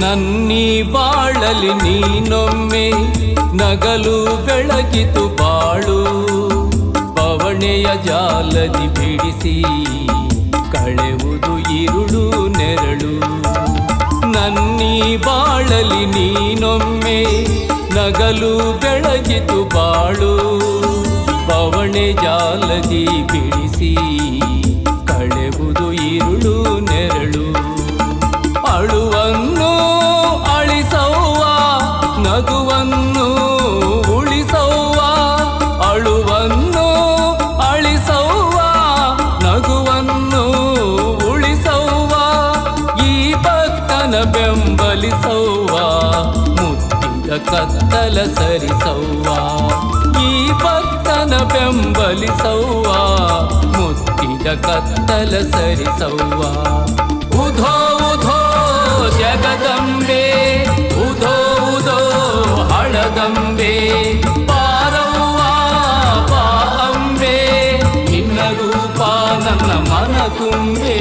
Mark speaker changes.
Speaker 1: ನನ್ನೀ ಬಾಳಲಿ ನೀನೊಮ್ಮೆ ನಗಲು ಬೆಳಗಿತು ಬಾಳು. ಪವಣೆಯ ಜಾಲದಿ ಬಿಡಿಸಿ ಕಳೆವುದು ಇರುಳು ನೆರಳು. ನನ್ನೀ ಬಾಳಲಿ ನೀನೊಮ್ಮೆ ನಗಲು ಬೆಳಗಿತು ಬಾಳು. ಪವಣೆ ಜಾಲದಿ ಬಿಡಿಸಿ ಕಳೆವುದು ಇರುಳು ಅಳುವನ್ನು ನಗುವನ್ನು ಈ ಭಕ್ತನ ಕತ್ತಲ ಸರಿಸವ್ವ ಈ ಭಕ್ತನ ಬೆಂಬಲಿಸವ್ವ ಮುತ್ತಿದ ಕತ್ತಲ ಸರಿಸವ್ವ. ಉಧೋ పారంబే పారవ్వా పాంబే నిన్న రూపానన్న మనకుంబే